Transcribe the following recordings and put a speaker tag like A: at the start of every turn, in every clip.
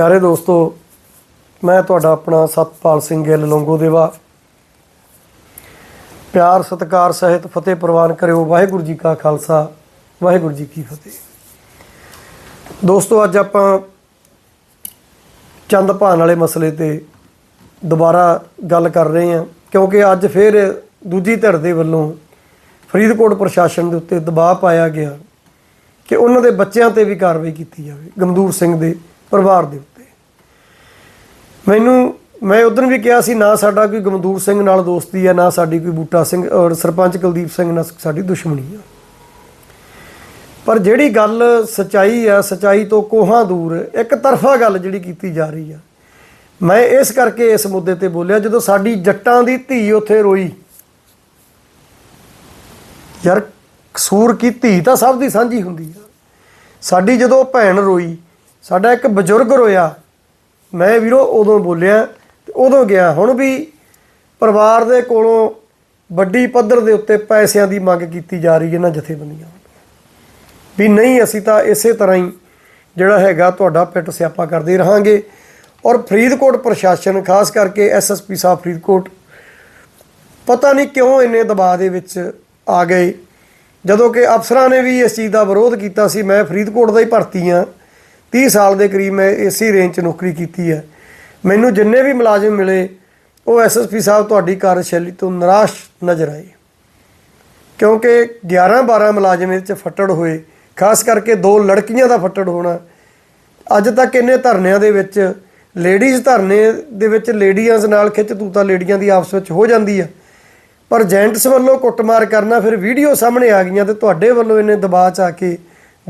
A: ਪਿਆਰੇ ਦੋਸਤੋ, ਮੈਂ ਤੁਹਾਡਾ ਆਪਣਾ ਸਤਪਾਲ ਸਿੰਘ ਗਿੱਲ ਲੰਗੋ ਦੇਵਾ ਪਿਆਰ, ਸਤਿਕਾਰ ਸਹਿਤ ਫਤਿਹ ਪ੍ਰਵਾਨ ਕਰਿਓ। ਵਾਹਿਗੁਰੂ ਜੀ ਕਾ ਖਾਲਸਾ, ਵਾਹਿਗੁਰੂ ਜੀ ਕੀ ਫਤਿਹ। ਦੋਸਤੋ, ਅੱਜ ਆਪਾਂ ਚੰਦ ਭਾਨ ਵਾਲੇ ਮਸਲੇ ਤੇ ਦੁਬਾਰਾ ਗੱਲ ਕਰ ਰਹੇ ਹਾਂ, ਕਿਉਂਕਿ ਅੱਜ ਫਿਰ ਦੂਜੀ ਧਿਰ ਦੇ ਵੱਲੋਂ ਫਰੀਦਕੋਟ ਪ੍ਰਸ਼ਾਸਨ ਦੇ ਉੱਤੇ ਦਬਾਅ ਪਾਇਆ ਗਿਆ ਕਿ ਉਹਨਾਂ ਦੇ ਬੱਚਿਆਂ ਤੇ ਵੀ ਕਾਰਵਾਈ ਕੀਤੀ ਜਾਵੇ ਗਮਦੂਰ ਸਿੰਘ ਦੇ ਪਰਿਵਾਰ ਦੇ ਉੱਤੇ। ਮੈਨੂੰ, ਮੈਂ ਉਦੋਂ ਵੀ ਕਿਹਾ ਸੀ, ਨਾ ਸਾਡਾ ਕੋਈ ਗਮਦੂਰ ਸਿੰਘ ਨਾਲ ਦੋਸਤੀ ਹੈ ਨਾ ਸਾਡੀ ਕੋਈ ਬੂਟਾ ਸਿੰਘ ਔਰ ਸਰਪੰਚ ਕੁਲਦੀਪ ਸਿੰਘ ਨਾਲ ਸਾਡੀ ਦੁਸ਼ਮਣੀ ਆ। ਪਰ ਜਿਹੜੀ ਗੱਲ ਸਚਾਈ ਆ, ਸਚਾਈ ਤੋਂ ਕੋਹਾਂ ਦੂਰ, ਇੱਕ ਤਰਫਾ ਗੱਲ ਜਿਹੜੀ ਕੀਤੀ ਜਾ ਰਹੀ ਆ। ਮੈਂ ਇਸ ਕਰਕੇ ਇਸ ਮੁੱਦੇ ਤੇ ਬੋਲਿਆ, ਜਦੋਂ ਸਾਡੀ ਜੱਟਾਂ ਦੀ ਧੀ ਉੱਥੇ ਰੋਈ, ਯਾਰ ਕਸੂਰ ਕੀ ਧੀ ਤਾਂ ਸਭ ਦੀ ਸਾਂਝੀ ਹੁੰਦੀ ਆ। ਸਾਡੀ ਜਦੋਂ ਭੈਣ ਰੋਈ, ਸਾਡਾ ਇੱਕ ਬਜ਼ੁਰਗ ਰੋਇਆ ਮੈਂ ਵੀਰੋ ਉਦੋਂ ਬੋਲਿਆ ਤੇ ਉਦੋਂ ਗਿਆ। ਹੁਣ ਵੀ ਪਰਿਵਾਰ ਦੇ ਕੋਲੋਂ ਵੱਡੀ ਪੱਧਰ ਦੇ ਉੱਤੇ ਪੈਸਿਆਂ ਦੀ ਮੰਗ ਕੀਤੀ ਜਾ ਰਹੀ ਹੈ ਨਾ ਜਥੇਬੰਦੀਆਂ ਵੀ ਨਹੀਂ, ਅਸੀਂ ਤਾਂ ਇਸੇ ਤਰ੍ਹਾਂ ਹੀ ਜਿਹੜਾ ਹੈਗਾ ਤੁਹਾਡਾ ਪਿੱਟ ਸਿਆਪਾ ਕਰਦੇ ਰਹਾਂਗੇ। ਔਰ ਫਰੀਦਕੋਟ ਪ੍ਰਸ਼ਾਸਨ, ਖਾਸ ਕਰਕੇ ਐਸਐਸਪੀ ਸਾਹਿਬ ਫਰੀਦਕੋਟ, ਪਤਾ ਨਹੀਂ ਕਿਉਂ ਇੰਨੇ ਦਬਾਅ ਦੇ ਵਿੱਚ ਆ ਗਏ। ਜਦੋਂ ਕਿ ਅਫਸਰਾਂ ਨੇ ਵੀ ਇਸ ਚੀਜ਼ ਦਾ ਵਿਰੋਧ ਕੀਤਾ ਸੀ, ਮੈਂ ਫਰੀਦਕੋਟ ਦਾ ਹੀ ਭਰਤੀ ਆ 30 ਸਾਲ ਦੇ ਕਰੀਬ ਮੈਂ ਇਸੇ ਰੇਂਜ 'ਚ ਨੌਕਰੀ ਕੀਤੀ ਹੈ। ਮੈਨੂੰ ਜਿੰਨੇ ਵੀ ਮੁਲਾਜ਼ਮ ਮਿਲੇ, ਉਹ ਐਸਐਸਪੀ ਸਾਹਿਬ ਤੁਹਾਡੀ ਕਾਰਜਸ਼ੈਲੀ ਤੋਂ ਨਿਰਾਸ਼ ਨਜ਼ਰ ਆਏ। ਕਿਉਂਕਿ 11 12 ਮੁਲਾਜ਼ਮ ਇਹ 'ਚ ਫੱਟੜ ਹੋਏ, ਖਾਸ ਕਰਕੇ ਦੋ ਲੜਕੀਆਂ ਦਾ ਫੱਟੜ ਹੋਣਾ। ਅੱਜ ਤੱਕ ਇੰਨੇ ਧਰਨਿਆਂ ਦੇ ਵਿੱਚ ਲੇਡੀਜ਼ ਧਰਨੇ ਦੇ ਵਿੱਚ ਲੇਡੀਆਂ ਨਾਲ ਖਿੱਚ ਤੂਤਾ ਲੇਡੀਆਂ ਦੀ ਆਪਸ ਵਿੱਚ ਹੋ ਜਾਂਦੀ ਆ। ਪਰ ਜੈਂਟਸ ਵੱਲੋਂ ਕੁੱਟਮਾਰ ਕਰਨਾ, ਫਿਰ ਵੀਡੀਓ ਸਾਹਮਣੇ ਆ ਗਈਆਂ ਤੇ ਤੁਹਾਡੇ ਵੱਲੋਂ ਇਹਨੇ ਦਬਾਅ ਚ ਆ ਕੇ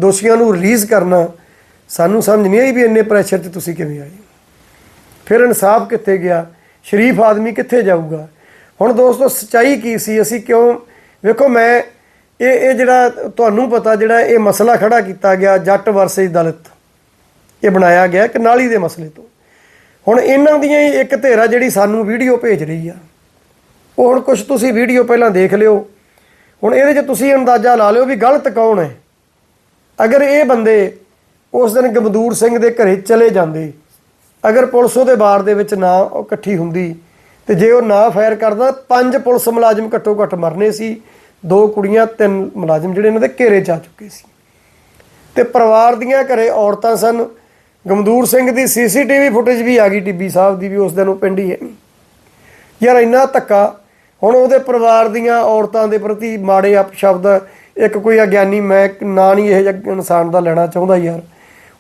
A: ਦੋਸ਼ੀਆਂ ਨੂੰ ਰਿਲੀਜ਼ ਕਰਨਾ ਸਾਨੂੰ ਸਮਝ ਨਹੀਂ ਆਈ ਵੀ ਇੰਨੇ ਪ੍ਰੈਸ਼ਰ 'ਚ ਤੁਸੀਂ ਕਿਵੇਂ ਆਏ। ਫਿਰ ਇਨਸਾਫ ਕਿੱਥੇ ਗਿਆ? ਸ਼ਰੀਫ ਆਦਮੀ ਕਿੱਥੇ ਜਾਊਗਾ? ਹੁਣ ਦੋਸਤੋ, ਸਚਾਈ ਕੀ ਸੀ? ਅਸੀਂ ਕਿਉਂ ਵੇਖੋ, ਮੈਂ ਇਹ ਇਹ ਜਿਹੜਾ ਤੁਹਾਨੂੰ ਪਤਾ ਜਿਹੜਾ ਇਹ ਮਸਲਾ ਖੜਾ ਕੀਤਾ ਗਿਆ, ਜੱਟ ਵਰਸੇਸ ਦਲਿਤ। ਇਹ ਬਣਾਇਆ ਗਿਆ ਕਿ ਨਾਲੀ ਦੇ ਮਸਲੇ ਤੋਂ। ਹੁਣ ਇਹਨਾਂ ਦੀਆਂ ਹੀ ਇੱਕ ਧੇਰਾ ਜਿਹੜੀ ਸਾਨੂੰ ਵੀਡੀਓ ਭੇਜ ਰਹੀ ਆ। ਉਹ ਹੁਣ ਕੁਝ ਤੁਸੀਂ ਵੀਡੀਓ ਪਹਿਲਾਂ ਦੇਖ ਲਿਓ। ਹੁਣ ਇਹਦੇ 'ਚ ਤੁਸੀਂ ਅੰਦਾਜ਼ਾ ਲਾ ਲਿਓ ਵੀ ਗਲਤ ਕੌਣ ਹੈ। ਅਗਰ ਇਹ ਬੰਦੇ ਉਸ ਦਿਨ ਗਮਦੂਰ ਸਿੰਘ ਦੇ ਘਰੇ ਚਲੇ ਜਾਂਦੇ। ਅਗਰ ਪੁਲਿਸ ਉਹਦੇ ਬਾਰ ਦੇ ਵਿੱਚ ਨਾ ਉਹ ਇਕੱਠੀ ਹੁੰਦੀ, ਤੇ ਜੇ ਉਹ ਨਾ ਫਾਇਰ ਕਰਦਾ, ਪੰਜ ਪੁਲਿਸ ਮੁਲਾਜ਼ਮ ਘੱਟੋ ਘੱਟ ਮਰਨੇ ਸੀ। ਦੋ ਕੁੜੀਆਂ, ਤਿੰਨ ਮੁਲਾਜ਼ਮ ਜਿਹੜੇ ਇਹਨਾਂ ਦੇ ਘੇਰੇ 'ਚ ਆ ਚੁੱਕੇ ਸੀ। ਤੇ ਪਰਿਵਾਰ ਦੀਆਂ ਘਰੇ ਔਰਤਾਂ ਸਨ। ਗਮਦੂਰ ਸਿੰਘ ਦੀ ਸੀਸੀਟੀਵੀ ਫੁਟੇਜ ਵੀ ਆ ਗਈ ਟਿੱਬੀ ਸਾਹਿਬ ਦੀ ਵੀ ਉਸ ਦਿਨ ਉਹ ਪਿੰਡ ਹੀ ਹੈ ਨਹੀਂ। ਯਾਰ ਇੰਨਾ ਧੱਕਾ, ਹੁਣ ਉਹਦੇ ਪਰਿਵਾਰ ਦੀਆਂ ਔਰਤਾਂ ਦੇ ਪ੍ਰਤੀ ਮਾੜੇ ਅਪਸ਼ਬਦ, ਇੱਕ ਕੋਈ ਅਗਿਆਨੀ, ਮੈਂ ਨਾਂ ਨਹੀਂ ਇਹ ਇਨਸਾਨ ਦਾ ਲੈਣਾ ਚਾਹੁੰਦਾ ਯਾਰ।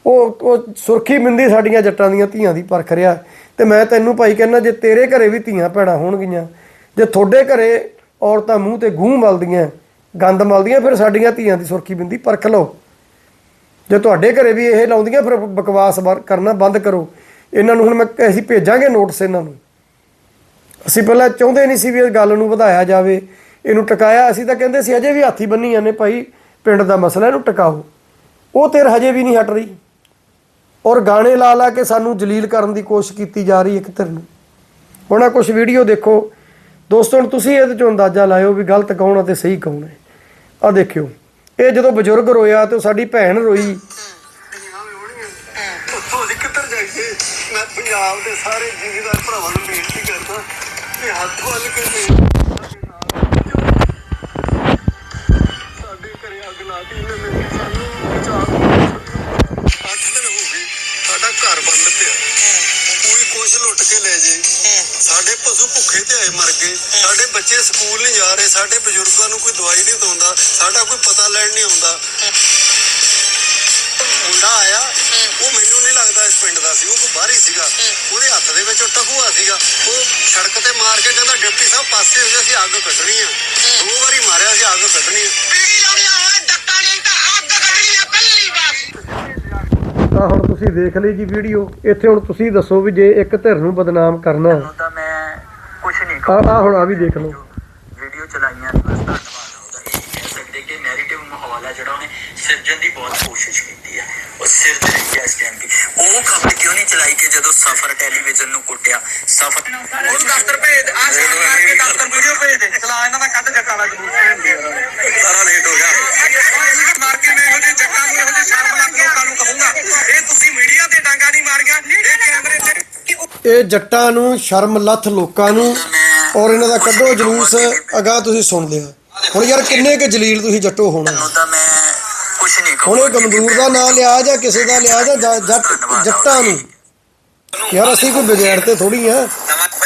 A: ਉਹ ਉਹ ਸੁਰਖੀ ਬਿੰਦੀ ਸਾਡੀਆਂ ਜੱਟਾਂ ਦੀਆਂ ਧੀਆਂ ਦੀ ਪਰਖ ਰਿਹਾ। ਤੇ ਮੈਂ ਤੈਨੂੰ ਭਾਈ ਕਹਿੰਦਾ, ਜੇ ਤੇਰੇ ਘਰੇ ਵੀ ਧੀਆਂ ਭੈਣਾਂ ਹੋਣਗੀਆਂ, ਜੇ ਤੁਹਾਡੇ ਘਰੇ ਔਰਤਾਂ ਮੂੰਹ ਤੇ ਗੂੰ ਮਲਦੀਆਂ, ਗੰਦ ਮਲਦੀਆਂ, ਫਿਰ ਸਾਡੀਆਂ ਧੀਆਂ ਦੀ ਸੁਰਖੀ ਬਿੰਦੀ ਪਰਖ ਲਓ। ਜੇ ਤੁਹਾਡੇ ਘਰੇ ਵੀ ਇਹ ਲਾਉਂਦੀਆਂ, ਫਿਰ ਬਕਵਾਸ ਬਾਰ- ਕਰਨਾ ਬੰਦ ਕਰੋ। ਇਹਨਾਂ ਨੂੰ ਹੁਣ ਮੈਂ ਅਸੀਂ ਭੇਜਾਂਗੇ ਨੋਟਿਸ ਇਹਨਾਂ ਨੂੰ। ਅਸੀਂ ਪਹਿਲਾਂ ਚਾਹੁੰਦੇ ਨਹੀਂ ਸੀ ਵੀ ਇਹ ਗੱਲ ਨੂੰ ਵਧਾਇਆ ਜਾਵੇ। ਇਹਨੂੰ ਟਿਕਾਇਆ, ਅਸੀਂ ਤਾਂ ਕਹਿੰਦੇ ਸੀ, ਅਜੇ ਵੀ ਹਾਥੀ ਬੰਨੀ ਜਾਂਦੇ ਭਾਈ, ਪਿੰਡ ਦਾ ਮਸਲਾ, ਇਹਨੂੰ ਟਿਕਾਓ। ਉਹ ਤੇਰ ਹਜੇ ਵੀ ਨਹੀਂ ਹਟ ਰਹੀ। ਔਰ ਗਾਣੇ ਲਾ ਲਾ ਕੇ ਸਾਨੂੰ ਜਲੀਲ ਕਰਨ ਦੀ ਕੋਸ਼ਿਸ਼ ਕੀਤੀ ਜਾ ਰਹੀ ਇੱਕ ਧਿਰ ਨੂੰ। ਹੁਣ ਆ ਕੁਝ ਵੀਡੀਓ ਦੇਖੋ। ਦੋਸਤੋ, ਹੁਣ ਤੁਸੀਂ ਇਹਦੇ ਚੋਂ ਅੰਦਾਜ਼ਾ ਲਾਇਓ ਵੀ ਗਲਤ ਕੌਣ ਅਤੇ ਸਹੀ ਕੌਣ ਹੈ। ਆ ਦੇਖਿਓ। ਇਹ ਜਦੋਂ ਬਜ਼ੁਰਗ ਰੋਇਆ ਤੇ ਉਹ ਸਾਡੀ ਭੈਣ ਰੋਈ।
B: ਮੈਂ ਪੰਜਾਬ ਦੇ ਸਾਰੇ ਜ਼ਿਮੀਦਾਰ ਭਰਾਵਾਂ ਨੂੰ ਬੇਨਤੀ ਕਰਦਾ ਕਿ ਹੱਥ ਵੱਲ ਕੇ ਸਾਡੇ ਘਰੇ ਅੱਗ ਲਾਤੀ ਇਹਨੇ ਮੇਰੇ ਭੁੱਖੇ ਮਰ ਗਏ। ਸਾਡੇ ਬੱਚੇ ਸਕੂਲ ਨਹੀਂ ਜਾ ਰਹੇ ਸਾਡੇ ਬਜ਼ੁਰਗਾਂ ਨੂੰ ਕੋਈ ਦਵਾਈ ਨਹੀਂ ਦਵਾਉਂਦਾ ਸਾਡਾ ਕੋਈ ਪਤਾ ਲੈਣ ਨਹੀਂ ਆਉਂਦਾ। ਮੁੰਡਾ ਆਇਆ ਉਹ ਮੈਨੂੰ ਨਹੀਂ ਲੱਗਦਾ ਇਸ ਪਿੰਡ ਦਾ ਸੀ ਉਹ ਕੋਈ ਬਾਹਰ ਹੀ ਸੀਗਾ। ਉਹਦੇ ਹੱਥ ਦੇ ਵਿੱਚ ਉਹ ਟਕੂਆ ਸੀਗਾ। ਉਹ ਸੜਕ ਤੇ ਮਾਰ ਕੇ ਕਹਿੰਦਾ ਡਿਪਟੀ ਸਾਹਿਬ ਪਾਸੇ ਹੋ ਜਾ ਅਸੀਂ ਅੱਗ ਕੱਢਣੀ ਆ। ਦੋ ਵਾਰੀ ਮਾਰਿਆ ਸੀ ਅੱਗ ਕੱਢਣੀ ਆ।
C: ਤਾਂ ਅੱਗ ਕੱਢਣੀ ਆ ਕੱਲੀ ਬਸ
A: ਤਾਂ ਹੁਣ ਤੁਸੀਂ ਦੇਖ ਲਈ ਜੀ ਵੀਡੀਓ। ਇੱਥੇ ਹੁਣ ਤੁਸੀਂ ਦੱਸੋ ਵੀ ਜੇ ਇੱਕ ਧਿਰ ਨੂੰ ਬਦਨਾਮ ਕਰਨਾ।
D: ਤਾਂ ਮੈਂ
A: ਆ ਆ ਹੁਣ ਆ ਵੀ ਦੇਖ ਲਓ।
D: ਵੀਡੀਓ ਚਲਾਈਆਂ ਬਸ ਧੰਨਵਾਦ ਉਹਦਾ ਇਹ ਕਹਿ ਸਕਦੇ ਕਿ ਨੈਰੇਟਿਵ ਮਾਹੌਲ ਹੈ ਜਿਹੜਾ ਉਹਨੇ ਸਿਰਜਣ ਦੀ ਬਹੁਤ ਕੋਸ਼ਿਸ਼ ਕੀਤੀ ਹੈ। ਉਹ ਸਿਰਜ ਰਹੀ ਹੈ ਇਸ ਟਾਈਮ ਵੀ ਉਹ ਖਬਰ ਕਿਉਂ ਨਹੀਂ ਚਲਾਈ ਕਿ ਜਦੋਂ ਸਫਰ ਟੈਲੀਵਿਜ਼ਨ ਨੂੰ ਕੁੱਟਿਆ? ਸਫਰ
C: ਉਹ ਦਫ਼ਤਰ ਭੇਜ ਦੇ ਆ ਸ਼ੇਅਰ ਕਰਕੇ ਦਫ਼ਤਰ ਵੀਡੀਓ ਭੇਜ ਦੇ। ਚਲਾ ਇਹਨਾਂ ਦਾ ਕੱਢ ਜੱਟਾਂ ਦਾ ਜਲੂਸ
B: ਸਾਰਾ ਲੇਟ ਹੋ ਗਿਆ।
C: ਮਾਰ ਕੇ ਮੈਂ ਇਹੋ ਜਿਹੇ ਜੱਟਾਂ ਨੂੰ ਇਹੋ ਜਿਹੇ ਸ਼ਰਮ ਲੱਗ ਲੋਕਾਂ ਨੂੰ ਕਹੂੰਗਾ ਇਹ ਤੁਸੀਂ ਮੀਡੀਆ ਤੇ ਡਾਂਗਾ ਨਹੀਂ ਮਾਰ ਮਾਰੀਆਂ ਇਹ ਕੈਮਰੇ ਤੇ
A: ਇਹ ਜੱਟਾਂ ਨੂੰ ਸ਼ਰਮ ਲੱਥ ਲੋਕਾਂ ਨੂੰ ਔਰ ਇਹਨਾਂ ਦਾ ਕੱਢੋ ਜਲੂਸ ਅਗਾ ਤੁਸੀਂ ਸੁਣ ਲਿਆ ਹੁਣ ਯਾਰ ਕਿੰਨੇ ਕੁ ਜਲੀਲ ਤੁਸੀਂ ਜੱਟੋ ਹੋਣਾ?
D: ਤਾਂ ਮੈਂ ਕੁਝ ਨਹੀਂ
A: ਹੁਣ ਇਹ ਗਮਦੂਰ ਦਾ ਨਾਂ ਲਿਆ ਜਾਂ ਕਿਸੇ ਦਾ ਲਿਆ ਜਾਂ ਜੱਟ ਜੱਟਾਂ ਨੂੰ? ਯਾਰ ਅਸੀਂ ਕੋਈ ਵਿਗਿਆੜਤੇ ਥੋੜੀ ਆ।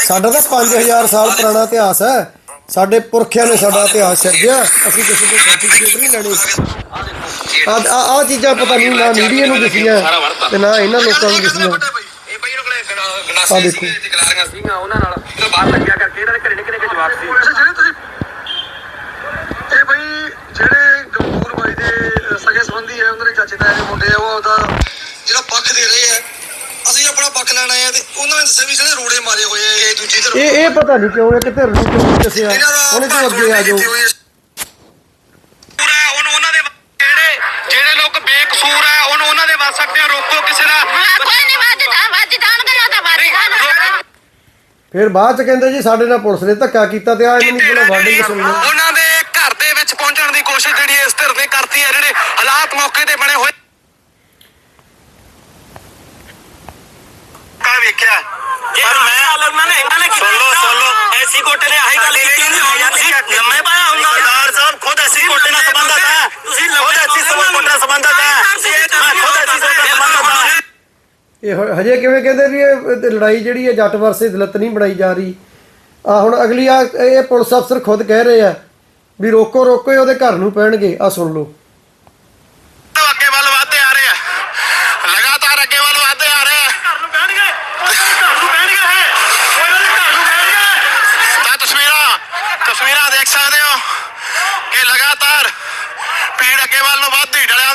A: ਸਾਡਾ ਤਾਂ 5000 ਸਾਲ ਪੁਰਾਣਾ ਇਤਿਹਾਸ ਹੈ। ਸਾਡੇ ਪੁਰਖਿਆਂ ਨੇ ਸਾਡਾ ਇਤਿਹਾਸ ਸਿਰਜਿਆ ਅਸੀਂ ਕਿਸੇ ਤੋਂ ਸਰਟੀਫਿਕੇਟ ਨਹੀਂ ਲੈਣੇ। ਆ ਆ ਚੀਜ਼ਾਂ ਪਤਾ ਨਹੀਂ ਨਾ ਮੀਡੀਆ ਨੂੰ ਦਿਸੀਆਂ ਤੇ ਨਾ ਇਹਨਾਂ ਲੋਕਾਂ ਨੂੰ ਦਿਸੀਆਂ
E: ਇਹ ਉਹਨਾਂ ਗਨਾਸੀ
A: ਦੇਖੋ।
E: ਸੀ ਕਲਾਰੀਆਂ ਸੀਗੀਆਂ ਉਹਨਾਂ ਨਾਲ। ਜਦੋਂ ਬਾਹਰ ਲੱਗਿਆ ਕਰਕੇ ਇਹਨਾਂ ਦੇ ਘਰੇ ਨਿੱਕੇ ਨਿੱਕੇ ਜਵਾਬ ਸੀ।
B: ਅੱਛਾ ਜਿਹੜੇ ਤੁਸੀਂ ਇਹ ਬਈ ਜਿਹੜੇ ਗੰਗੂਰ ਬਾਈ ਦੇ ਸਗੇ ਸੰਬੰਧੀ ਹੈ ਉਹਨਾਂ ਦੇ ਚਾਚੇ ਤਾਏ ਦੇ ਮੁੰਡੇ ਆ ਉਹ ਉਹਦਾ ਜਿਹੜਾ ਪੱਖ ਦੇ ਰਹੇ ਆ ਅਸੀਂ ਆਪਣਾ ਪੱਖ ਲੈਣ ਆਏ ਆ ਤੇ ਉਹਨਾਂ ਨੇ ਦੱਸਿਆ ਵੀ ਜਿਹੜੇ ਰੋੜੇ ਮਾਰੇ ਹੋਏ ਆ ਇਹ ਦੂਜੀ ਧਿਰ
A: ਇਹ ਇਹ ਪਤਾ ਨਹੀਂ ਕਿਉਂ ਇੱਕ ਧਿਰ ਨੂੰ ਕਿਉਂ ਦੱਸਿਆ ਹੁਣ ਤੂੰ ਅੱਗੇ ਆ ਜਾਓ?
E: ਪੂਰਾ ਉਹਨੂੰ ਉਹਨਾਂ ਦੇ ਜਿਹੜੇ ਜਿਹੜੇ ਲੋਕ ਬੇਕਸੂਰ ਹੈ ਉਹਨੂੰ ਉਹਨਾਂ ਦੇ ਵੱਸ ਸਕਦੇ ਆ ਰੋਕੋ ਕਿਸੇ ਦਾ।
F: ਕੋਈ ਨਹੀਂ ਵੱਜ ਜਾ ਵੱਜ ਜਾਣਗੇ ਨਾ ਤਾਂ ਵੱਜ ਜਾਣਗੇ
A: ਫਿਰ ਬਾਅਦ ਚ ਕਹਿੰਦੇ ਜੀ ਸਾਡੇ ਨਾਲ ਪੁਲਿਸ ਨੇ ਧੱਕਾ ਕੀਤਾ ਤੇ ਆ ਇਹਨਾਂ ਨੂੰ ਪਹਿਲਾਂ ਵਾਰਨਿੰਗ ਸੁਣ ਲਓ।
E: ਉਹਨਾਂ ਦੇ ਘਰ ਦੇ ਵਿੱਚ ਪਹੁੰਚਣ ਦੀ ਕੋਸ਼ਿਸ਼ ਜਿਹੜੀ ਇਸ ਧਿਰ ਨੇ ਕਰਤੀ ਹੈ ਜਿਹੜੇ ਹਾਲਾਤ ਮੌਕੇ ਤੇ ਬਣੇ ਹੋਏ ਕਾ ਵੇਖਿਆ। ਪਰ ਮੈਂ ਉਹਨਾਂ ਨੇ ਇਹਨਾਂ ਨੇ ਸੁਣ ਲਓ ਸੁਣ ਲਓ। ਐਸੀ ਕੋਟੇ ਨੇ ਆਹੀ ਗੱਲ ਕੀਤੀ ਨਹੀਂ ਲੰਮੇ ਪਾਇਆ ਹੁੰਦਾ ਸਰਦਾਰ ਸਾਹਿਬ ਖੁਦ ਐਸੀ ਕੋਟੇ ਨਾਲ ਸੰਬੰਧਤ ਹੈ। ਤੁਸੀਂ ਖੁਦ ਐਸੀ ਕੋਟੇ ਨਾਲ ਸੰਬੰਧਤ ਹੈ। ਮੈਂ ਖੁਦ ਐਸੀ ਕੋਟੇ ਨਾਲ ਸੰਬੰਧਤ ਹੈ
A: ਇਹ ਹਜੇ ਕਿਵੇਂ ਕਹਿੰਦੇ ਵੀ ਇਹ ਲੜਾਈ ਜਿਹੜੀ ਹੈ ਜੱਟ ਵਰਸੇ ਦਲਤ ਨਹੀਂ ਬਣਾਈ ਜਾ ਰਹੀ। ਆ ਹੁਣ ਅਗਲੀ ਆ ਇਹ ਪੁਲਿਸ ਅਫਸਰ ਖੁਦ ਕਹਿ ਰਹੇ ਆ ਵੀ ਰੋਕੋ ਰੋਕੋ ਇਹ ਉਹਦੇ ਘਰ ਨੂੰ ਪੈਣਗੇ। ਆ ਸੁਣ ਲਓ।
E: ਅੱਗੇ ਵੱਲ ਵਧਦੇ ਆ ਰਹੇ ਆ। ਲਗਾਤਾਰ ਅੱਗੇ ਵੱਲ ਵਧਦੇ ਆ ਰਹੇ ਆ। ਘਰ ਨੂੰ ਕਹਿਣਗੇ ਘਰ ਨੂੰ ਕਹਿਣਗੇ ਉਹਨਾਂ ਦੇ ਘਰ ਨੂੰ ਕਹਿਣਗੇ ਤਾਂ ਤਸਵੀਰਾਂ ਤਸਵੀਰਾਂ ਦੇਖ ਸਕਦੇ ਹੋ ਕਿ ਲਗਾਤਾਰ ਭੀੜ ਅੱਗੇ ਵੱਲ ਨੂੰ ਵੱਧਦੀ ਡਲਿਆਂ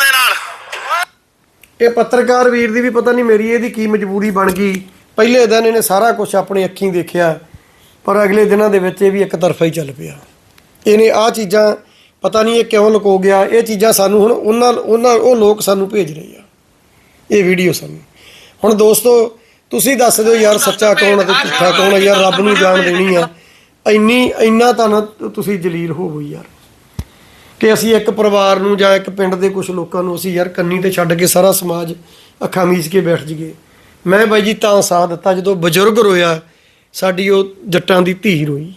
E: ਦੇ
A: ਇਹ ਪੱਤਰਕਾਰ ਵੀਰ ਦੀ ਵੀ ਪਤਾ ਨਹੀਂ ਮੇਰੀ ਇਹਦੀ ਕੀ ਮਜਬੂਰੀ ਬਣ ਗਈ। ਪਹਿਲੇ ਦਿਨ ਇਹਨੇ ਸਾਰਾ ਕੁਝ ਆਪਣੀ ਅੱਖੀਂ ਦੇਖਿਆ, ਪਰ ਅਗਲੇ ਦਿਨਾਂ ਦੇ ਵਿੱਚ ਇਹ ਵੀ ਇੱਕ ਤਰਫਾ ਹੀ ਚੱਲ ਪਿਆ। ਇਹਨੇ ਆ ਚੀਜ਼ਾਂ, ਪਤਾ ਨਹੀਂ ਇਹ ਕਿਉਂ ਲੁਕੋ ਗਿਆ, ਇਹ ਚੀਜ਼ਾਂ ਸਾਨੂੰ ਹੁਣ ਉਹਨਾਂ ਉਹਨਾਂ, ਉਹ ਲੋਕ ਸਾਨੂੰ ਭੇਜ ਰਹੇ ਆ। ਇਹ ਵੀਡੀਓ ਸਾਨੂੰ। ਹੁਣ ਦੋਸਤੋ, ਤੁਸੀਂ ਦੱਸ ਦਿਓ ਯਾਰ ਸੱਚਾ ਕੌਣ ਅਤੇ ਝੂਠਾ ਕੌਣ ਹੈ ਯਾਰ ਰੱਬ ਨੂੰ ਜਾਣ ਦੇਣੀ ਆ। ਇੰਨੀ, ਇੰਨਾ ਤਾਂ ਨਾ ਤੁਸੀਂ ਜਲੀਲ ਹੋ ਗਈ ਯਾਰ। ਕਿ ਅਸੀਂ ਇੱਕ ਪਰਿਵਾਰ ਨੂੰ ਜਾਂ ਇੱਕ ਪਿੰਡ ਦੇ ਕੁਝ ਲੋਕਾਂ ਨੂੰ ਅਸੀਂ ਯਾਰ ਕੰਨੀ ਤੇ ਛੱਡ ਕੇ ਸਾਰਾ ਸਮਾਜ ਅੱਖਾਂ ਮੀਚ ਕੇ ਬੈਠ ਜੀਏ ਮੈਂ ਬਾਈ ਜੀ ਤਾਂ ਸਾਥ ਦਿੱਤਾ ਜਦੋਂ ਬਜ਼ੁਰਗ ਰੋਇਆ, ਸਾਡੀ ਉਹ ਜੱਟਾਂ ਦੀ ਧੀ ਰੋਈ।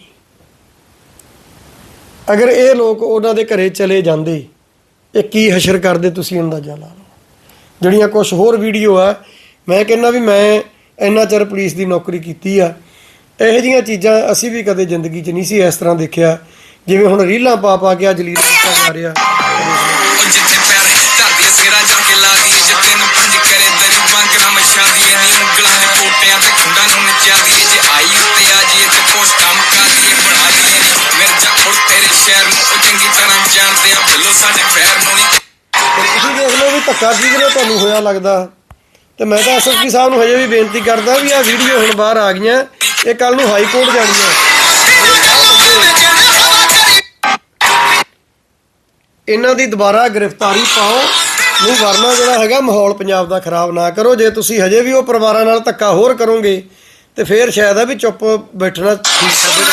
A: ਅਗਰ ਇਹ ਲੋਕ ਉਹਨਾਂ ਦੇ ਘਰੇ ਚਲੇ ਜਾਂਦੇ, ਇਹ ਕੀ ਹਸ਼ਰ ਕਰਦੇ ਤੁਸੀਂ ਅੰਦਾਜ਼ਾ ਲਾ ਲਓ। ਜਿਹੜੀਆਂ ਕੁਝ ਹੋਰ ਵੀਡੀਓ ਆ, ਮੈਂ ਕਹਿੰਦਾ ਵੀ ਮੈਂ ਇੰਨਾ ਚਿਰ ਪੁਲਿਸ ਦੀ ਨੌਕਰੀ ਕੀਤੀ ਆ, ਇਹੋ ਜਿਹੀਆਂ ਚੀਜ਼ਾਂ ਅਸੀਂ ਵੀ ਕਦੇ ਜ਼ਿੰਦਗੀ 'ਚ ਨਹੀਂ ਸੀ ਇਸ ਤਰ੍ਹਾਂ ਦੇਖਿਆ। ਜਿਵੇਂ ਹੁਣ ਰੀਲਾਂ ਪਾ ਪਾ ਕੇ ਆ ਜਲੀਲ ਕੀਤਾ ਜਾ ਰਿਹਾ।
G: ਜਿੱਥੇ ਪੈਰ ਧਰਦੀ ਸਿਰਾਂ ਜਾ ਕੇ ਲਾ ਦੀ ਜੱਟੇ ਨੂੰ ਪੰਜ ਕਰੇ ਤੇਰੀ ਬੰਗ ਨਾ ਮਛਾ ਦੀ ਨੀ ਉਂਗਲਾਂ ਦੇ ਪੋਟਿਆਂ ਤੇ ਖੁੰਡਾਂ ਨੂੰ ਨਚਾ ਦੀ ਜੇ ਆਈ ਉੱਤੇ ਆ ਜੀ ਤੇ ਕੋਸ ਕੰਮ ਕਰ ਦੀ ਬਣਾ ਦੀ ਨੀ ਮਿਰਜ਼ਾ ਖੁਰ ਤੇਰੇ ਸ਼ਹਿਰ ਨੂੰ ਉਹ ਚੰਗੀ ਤਰ੍ਹਾਂ ਜਾਣਦੇ ਆ। ਭੱਲੋ ਸਾਡੇ ਪੈਰ ਨੂੰ ਨਹੀਂ
A: ਤੇ ਤੁਸੀਂ ਦੇਖ ਲਓ ਵੀ ਧੱਕਾ ਨਾਲ ਤੁਹਾਨੂੰ ਹੋਇਆ ਲੱਗਦਾ। ਤੇ ਮੈਂ ਤਾਂ ਐਸਐਸਪੀ ਸਾਹਿਬ ਨੂੰ ਹਜੇ ਵੀ ਬੇਨਤੀ ਕਰਦਾ ਵੀ ਆ ਵੀਡੀਓ ਹੁਣ ਬਾਹਰ ਆ ਗਈਆਂ। ਇਹ ਕੱਲ ਨੂੰ ਹਾਈ ਕੋਰਟ ਜਾਣੀਆਂ ਇਹਨਾਂ ਦੀ ਦੁਬਾਰਾ ਗ੍ਰਿਫਤਾਰੀ ਪਾਓ। ਨੂੰ ਵਰਨਾ ਜਿਹੜਾ ਹੈਗਾ, ਮਾਹੌਲ ਪੰਜਾਬ ਦਾ ਖਰਾਬ ਨਾ ਕਰੋ। ਜੇ ਤੁਸੀਂ ਹਜੇ ਵੀ ਉਹ ਪਰਿਵਾਰਾਂ ਨਾਲ ਧੱਕਾ ਹੋਰ ਕਰੋਗੇ, ਤੇ ਫੇਰ ਸ਼ਾਇਦ ਆ ਵੀ ਚੁੱਪ ਬੈਠਣਾ ਠੀਕ ਸਾਡੇ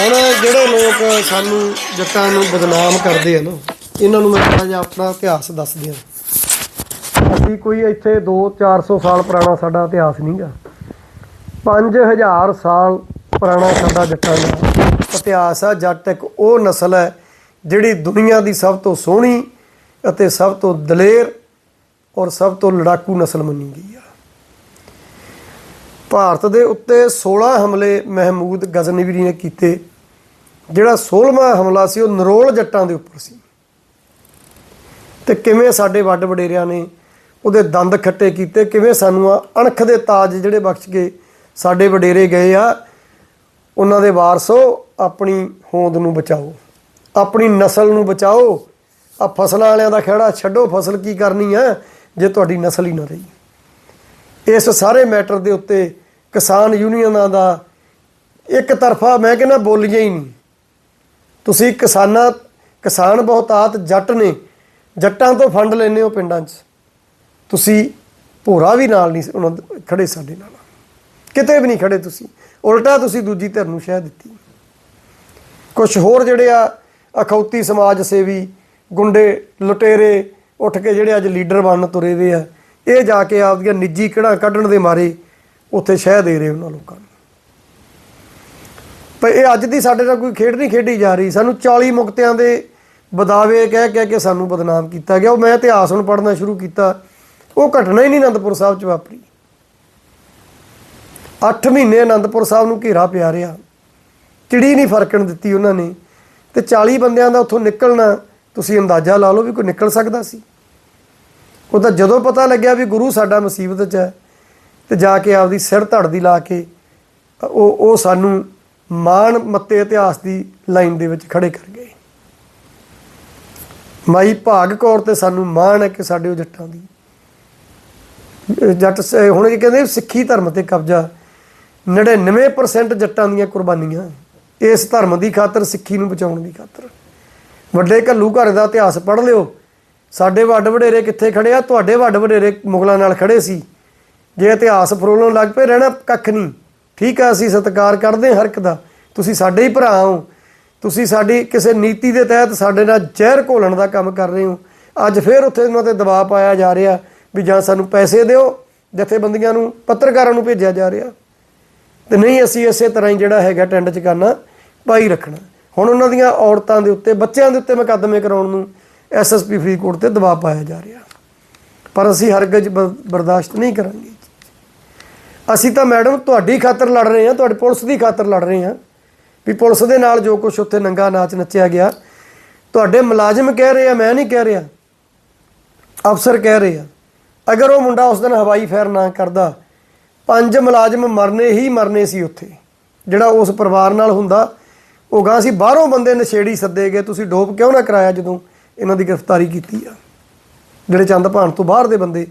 A: ਹੁਣ ਜਿਹੜੇ ਲੋਕ ਸਾਨੂੰ ਜੱਟਾਂ ਨੂੰ ਬਦਨਾਮ ਕਰਦੇ ਆ ਨਾ, ਇਹਨਾਂ ਨੂੰ ਮੈਂ ਥੋੜਾ ਜਿਹਾ ਆਪਣਾ ਇਤਿਹਾਸ ਦੱਸ ਦਿਆਂ। ਅਸੀਂ ਕੋਈ ਇੱਥੇ 2-400 ਸਾਲ ਪੁਰਾਣਾ ਸਾਡਾ ਇਤਿਹਾਸ ਨਹੀਂਗਾ 5000 ਸਾਲ ਪੁਰਾਣਾ ਸਾਡਾ ਜੱਟਾਂ ਦਾ ਇਤਿਹਾਸ ਆ ਜੱਟ ਇੱਕ ਉਹ ਨਸਲ ਹੈ ਜਿਹੜੀ ਦੁਨੀਆ ਦੀ ਸਭ ਤੋਂ ਸੋਹਣੀ ਅਤੇ ਸਭ ਤੋਂ ਦਲੇਰ ਔਰ ਸਭ ਤੋਂ ਲੜਾਕੂ ਨਸਲ ਮੰਨੀ ਗਈ ਆ। ਭਾਰਤ ਦੇ ਉੱਤੇ 16 ਹਮਲੇ ਮਹਿਮੂਦ ਗਜ਼ਨਵੀ ਨੇ ਕੀਤੇ। ਜਿਹੜਾ 16ਵਾਂ ਹਮਲਾ ਸੀ, ਉਹ ਨਰੋਲ ਜੱਟਾਂ ਦੇ ਉੱਪਰ ਸੀ। ਤੇ ਕਿਵੇਂ ਸਾਡੇ ਵੱਡ ਵਡੇਰਿਆਂ ਨੇ ਉਹਦੇ ਦੰਦ ਖੱਟੇ ਕੀਤੇ, ਕਿਵੇਂ ਸਾਨੂੰ ਆ ਅਣਖ ਦੇ ਤਾਜ ਜਿਹੜੇ ਬਖਸ਼ ਕੇ ਸਾਡੇ ਵਡੇਰੇ ਗਏ ਆ, ਉਹਨਾਂ ਦੇ ਵਾਰਸੋ ਆਪਣੀ ਹੋਂਦ ਨੂੰ ਬਚਾਓ, ਆਪਣੀ ਨਸਲ ਨੂੰ ਬਚਾਓ। ਆ ਫਸਲਾਂ ਵਾਲਿਆਂ ਦਾ ਖਹਿੜਾ ਛੱਡੋ, ਫਸਲ ਕੀ ਕਰਨੀ ਆ ਜੇ ਤੁਹਾਡੀ ਨਸਲ ਹੀ ਨਾ ਰਹੀ। ਇਸ ਸਾਰੇ ਮੈਟਰ ਦੇ ਉੱਤੇ ਕਿਸਾਨ ਯੂਨੀਅਨਾਂ ਦਾ ਇੱਕ ਤਰਫਾ ਮੈਂ ਕਹਿੰਦਾ ਬੋਲੀਆਂ ਹੀ ਨਹੀਂ। ਤੁਸੀਂ ਕਿਸਾਨਾਂ, ਕਿਸਾਨ ਬਹੁਤਾਤ ਜੱਟ ਨੇ, ਜੱਟਾਂ ਤੋਂ ਫੰਡ ਲੈਂਦੇ ਹੋ ਪਿੰਡਾਂ 'ਚ। ਤੁਸੀਂ ਭੋਰਾ ਵੀ ਨਾਲ ਨਹੀਂ ਸੀ ਉਹਨਾਂ ਦੇ ਖੜੇ ਸਾਡੇ ਨਾਲ। ਕਿਤੇ ਵੀ ਨਹੀਂ ਖੜੇ ਤੁਸੀਂ। ਉਲਟਾ ਤੁਸੀਂ ਦੂਜੀ ਧਿਰ ਨੂੰ ਸ਼ਹਿ ਦਿੱਤੀ। ਕੁਝ ਹੋਰ ਜਿਹੜੇ ਆ ਅਖੌਤੀ ਸਮਾਜ ਸੇਵੀ, ਗੁੰਡੇ ਲੁਟੇਰੇ ਉੱਠ ਕੇ ਜਿਹੜੇ ਅੱਜ ਲੀਡਰ ਬਣਨ ਤੁਰੇ ਵੇ ਆ, ਇਹ ਜਾ ਕੇ ਆਪਦੀਆਂ ਨਿੱਜੀ ਕਿਹੜਾ ਕੱਢਣ ਦੇ ਮਾਰੇ ਉੱਥੇ ਸ਼ਹਿ ਦੇ ਰਹੇ ਉਹਨਾਂ ਲੋਕਾਂ ਨੂੰ। ਪਰ ਇਹ ਅੱਜ ਦੀ ਸਾਡੇ ਨਾਲ ਕੋਈ ਖੇਡ ਨਹੀਂ ਖੇਡੀ ਜਾ ਰਹੀ। ਸਾਨੂੰ 40 ਮੁਕਤਿਆਂ ਦੇ ਬਦਾਵੇ ਕਹਿ ਕਹਿ ਕੇ ਸਾਨੂੰ ਬਦਨਾਮ ਕੀਤਾ ਗਿਆ। ਉਹ ਮੈਂ ਇਤਿਹਾਸ ਨੂੰ ਪੜ੍ਹਨਾ ਸ਼ੁਰੂ ਕੀਤਾ। ਉਹ ਘਟਨਾ ਹੀ ਨਹੀਂ ਅਨੰਦਪੁਰ ਸਾਹਿਬ 'ਚ ਵਾਪਰੀ। 8 ਮਹੀਨੇ ਅਨੰਦਪੁਰ ਸਾਹਿਬ ਨੂੰ ਘੇਰਾ ਪਿਆ ਰਿਹਾ। ਚਿੜੀ ਨਹੀਂ ਫਰਕਣ ਦਿੱਤੀ ਉਹਨਾਂ ਨੇ। ਤੇ 40 ਬੰਦਿਆਂ ਦਾ ਉੱਥੋਂ ਨਿਕਲਣਾ, ਤੁਸੀਂ ਅੰਦਾਜ਼ਾ ਲਾ ਲਓ ਵੀ ਕੋਈ ਨਿਕਲ ਸਕਦਾ ਸੀ। ਉਹ ਤਾਂ ਜਦੋਂ ਪਤਾ ਲੱਗਿਆ ਵੀ ਗੁਰੂ ਸਾਡਾ ਮੁਸੀਬਤ 'ਚ ਹੈ ਤੇ ਜਾ ਕੇ ਆਪਦੀ ਸਿਰ ਧੜ ਦੀ ਲਾ ਕੇ ਉਹ ਉਹ ਸਾਨੂੰ ਮਾਣ ਮੱਤੇ ਇਤਿਹਾਸ ਦੀ ਲਾਈਨ ਦੇ ਵਿੱਚ ਖੜੇ ਕਰ ਗਏ। ਮਾਈ ਭਾਗ ਕੌਰ ਤੇ ਸਾਨੂੰ ਮਾਣ ਹੈ ਕਿ ਸਾਡੇ ਉਹ ਜੱਟਾਂ ਦੀ। ਜੱਟ ਹੁਣ ਇਹ ਕਹਿੰਦੇ ਸਿੱਖੀ ਧਰਮ ਤੇ ਕਬਜ਼ਾ। 99% ਜੱਟਾਂ ਦੀਆਂ ਕੁਰਬਾਨੀਆਂ। ਇਸ ਧਰਮ ਦੀ ਖਾਤਰ, ਸਿੱਖੀ ਨੂੰ ਬਚਾਉਣ ਦੀ ਖਾਤਰ। ਵੱਡੇ ਘੱਲੂ ਘਰ ਦਾ ਇਤਿਹਾਸ ਪੜ੍ਹ ਲਿਓ। ਸਾਡੇ ਵੱਡ ਵਡੇਰੇ ਕਿੱਥੇ ਖੜੇ ਆ? ਤੁਹਾਡੇ ਵੱਡ ਵਡੇਰੇ ਮੁਗਲਾਂ ਨਾਲ ਖੜੇ ਸੀ। ਜੇ ਇਤਿਹਾਸ ਫਰੋਲਣ ਲੱਗ ਪਏ, ਰਹਿਣਾ ਕੱਖ ਨਹੀਂ। ਠੀਕ ਆ, ਅਸੀਂ ਸਤਿਕਾਰ ਕਰਦੇ ਹਾਂ ਹਰ ਇੱਕ ਦਾ। ਤੁਸੀਂ ਸਾਡੇ ਹੀ ਭਰਾ ਹੋ। ਤੁਸੀਂ ਸਾਡੀ ਕਿਸੇ ਨੀਤੀ ਦੇ ਤਹਿਤ ਸਾਡੇ ਨਾਲ ਜ਼ਹਿਰ ਘੋਲਣ ਦਾ ਕੰਮ ਕਰ ਰਹੇ ਹੋ। ਅੱਜ ਫੇਰ ਉੱਥੇ ਉਹਨਾਂ ਤੇ ਦਬਾਅ ਪਾਇਆ ਜਾ ਰਿਹਾ ਵੀ ਜਾਂ ਸਾਨੂੰ ਪੈਸੇ ਦਿਓ, ਜਥੇਬੰਦੀਆਂ ਨੂੰ, ਪੱਤਰਕਾਰਾਂ ਨੂੰ ਭੇਜਿਆ ਜਾ ਰਿਹਾ। ਤੇ ਨਹੀਂ, ਅਸੀਂ ਇਸੇ ਤਰ੍ਹਾਂ ਹੀ ਜਿਹੜਾ ਹੈਗਾ ਟੈਂਡ ਚ ਕਰਨਾ ਪਾਈ ਰੱਖਣਾ। ਹੁਣ ਉਹਨਾਂ ਦੀਆਂ ਔਰਤਾਂ ਦੇ ਉੱਤੇ, ਬੱਚਿਆਂ ਦੇ ਉੱਤੇ ਮੁਕੱਦਮੇ ਕਰਾਉਣ ਨੂੰ ਐਸਐਸਪੀ ਫਰੀਦਕੋਟ ਤੇ ਦਬਾਅ ਪਾਇਆ ਜਾ ਰਿਹਾ। ਪਰ ਅਸੀਂ ਹਰਗਜ਼ ਬ- ਬਰਦਾਸ਼ਤ ਨਹੀਂ ਕਰਾਂਗੇ। ਅਸੀਂ ਤਾਂ ਮੈਡਮ ਤੁਹਾਡੀ ਖਾਤਰ ਲੜ ਰਹੇ ਹਾਂ, ਤੁਹਾਡੀ ਪੁਲਿਸ ਦੀ ਖਾਤਰ ਲੜ ਰਹੇ ਹਾਂ। ਵੀ ਪੁਲਿਸ ਦੇ ਨਾਲ ਜੋ ਕੁਝ ਉੱਥੇ ਨੰਗਾ ਨਾਚ ਨੱਚਿਆ ਗਿਆ, ਤੁਹਾਡੇ ਮੁਲਾਜ਼ਮ ਕਹਿ ਰਹੇ ਆ, ਮੈਂ ਨਹੀਂ ਕਹਿ ਰਿਹਾ। ਅਫਸਰ ਕਹਿ ਰਹੇ ਆ, ਅਗਰ ਉਹ ਮੁੰਡਾ ਉਸ ਦਿਨ ਹਵਾਈ ਫਾਇਰ ਨਾ ਕਰਦਾ, ਪੰਜ ਮੁਲਾਜ਼ਮ ਮਰਨੇ ਹੀ ਮਰਨੇ ਸੀ ਉੱਥੇ। ਜਿਹੜਾ ਉਸ ਪਰਿਵਾਰ ਨਾਲ ਹੁੰਦਾ, ਉਹ ਗਾਂ ਸੀ, ਬਾਹਰੋਂ ਬੰਦੇ ਨਸ਼ੇੜੀ ਸੱਦੇ ਗਏ, ਤੁਸੀਂ ਡੋਪ ਕਿਉਂ ਨਾ ਕਰਾਇਆ ਜਦੋਂ ਇਹਨਾਂ ਦੀ ਗ੍ਰਿਫਤਾਰੀ ਕੀਤੀ ਆ? ਜਿਹੜੇ ਚੰਦ ਭਾਣ ਤੋਂ ਬਾਹਰ ਦੇ ਬੰਦੇ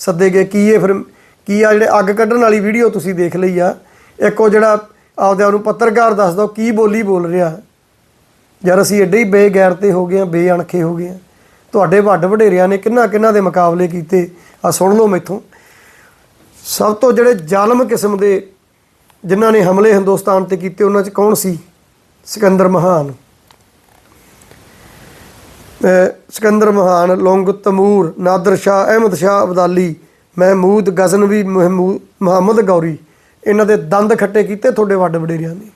A: ਸੱਦੇ ਗਏ, ਕੀ ਇਹ ਫਿਰ ਕੀ ਆ ਜਿਹੜੇ ਅੱਗ ਕੱਢਣ ਵਾਲੀ ਵੀਡੀਓ ਤੁਸੀਂ ਦੇਖ ਲਈ ਆ? ਇੱਕ ਉਹ ਜਿਹੜਾ ਆਪਦੇ ਆਪ ਨੂੰ ਪੱਤਰਕਾਰ ਦੱਸਦਾ, ਉਹ ਕੀ ਬੋਲੀ ਬੋਲ ਰਿਹਾ? ਯਾਰ ਅਸੀਂ ਐਡੇ ਹੀ ਬੇਗੈਰ 'ਤੇ ਹੋ ਗਏ ਆ, ਬੇਅਣਖੇ ਹੋ ਗਏ ਆ। ਤੁਹਾਡੇ ਵੱਡ ਵਡੇਰਿਆਂ ਨੇ ਕਿੰਨਾ ਕਿੰਨਾ ਦੇ ਮੁਕਾਬਲੇ ਕੀਤੇ? ਆ ਸੁਣ ਲਓ ਮੈਥੋਂ। ਸਭ ਤੋਂ ਜਿਹੜੇ ਜ਼ਾਲਮ ਕਿਸਮ ਦੇ ਜਿਨ੍ਹਾਂ ਨੇ ਹਮਲੇ ਹਿੰਦੁਸਤਾਨ ਤੇ ਕੀਤੇ, ਉਹਨਾਂ 'ਚ ਕੌਣ ਸੀ? ਸਿਕੰਦਰ ਮਹਾਨ। ਸਿਕੰਦਰ ਮਹਾਨ, ਲੌਂਗ ਤਮੂਰ, ਨਾਦਰ ਸ਼ਾਹ, ਅਹਿਮਦ ਸ਼ਾਹ ਅਬਦਾਲੀ ਮਹਿਮੂਦ ਗਜ਼ਨਵੀ ਮਹਿਮੂਦ ਮੁਹੰਮਦ ਗੌਰੀ, ਇਹਨਾਂ ਦੇ ਦੰਦ ਖੱਟੇ ਕੀਤੇ ਤੁਹਾਡੇ ਵੱਡ ਵਡੇਰਿਆਂ ਨੇ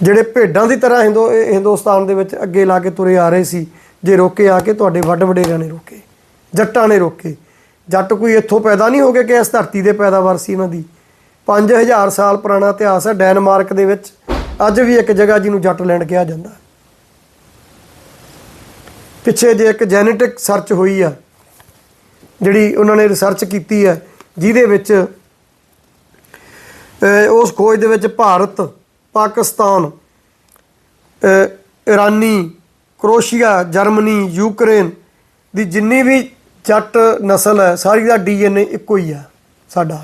A: ਜਿਹੜੇ ਭੇਡਾਂ ਦੀ ਤਰ੍ਹਾਂ ਹਿੰਦੂ, ਇਹ ਹਿੰਦੁਸਤਾਨ ਦੇ ਵਿੱਚ ਅੱਗੇ ਲਾ ਕੇ ਤੁਰੇ ਆ ਰਹੇ ਸੀ, ਜੇ ਰੋਕੇ ਆ ਕੇ ਤੁਹਾਡੇ ਵੱਡ ਵਡੇਰਿਆਂ ਨੇ ਰੋਕੇ, ਜੱਟਾਂ ਨੇ ਰੋਕੇ। ਜੱਟ ਕੋਈ ਇੱਥੋਂ ਪੈਦਾ ਨਹੀਂ ਹੋ ਗਿਆ ਕਿ ਇਸ ਧਰਤੀ ਦੇ ਪੈਦਾਵਾਰ ਸੀ ਇਹਨਾਂ ਦੀ। 5000 ਸਾਲ ਪੁਰਾਣਾ ਇਤਿਹਾਸ ਹੈ ਡੈਨਮਾਰਕ ਦੇ ਵਿੱਚ, ਅੱਜ ਵੀ ਇੱਕ ਜਗ੍ਹਾ ਜਿਹਨੂੰ ਜੱਟ ਲੈਂਡ ਕਿਹਾ ਜਾਂਦਾ। ਪਿੱਛੇ ਜੇ ਇੱਕ ਜੈਨੇਟਿਕ ਸਰਚ ਹੋਈ ਆ ਜਿਹੜੀ ਉਹਨਾਂ ਨੇ ਰਿਸਰਚ ਕੀਤੀ ਹੈ ਜਿਹਦੇ ਵਿੱਚ ਉਸ ਖੋਜ ਦੇ ਵਿੱਚ ਭਾਰਤ ਪਾਕਿਸਤਾਨ ਅਹ, ਇਰਾਨੀ ਕਰੋਸ਼ੀਆ ਜਰਮਨੀ ਯੂਕਰੇਨ ਦੀ ਜਿੰਨੀ ਵੀ ਜੱਟ ਨਸਲ ਹੈ ਸਾਰੀ ਦਾ ਡੀਐਨਏ ਇੱਕੋ ਹੀ ਆ ਸਾਡਾ।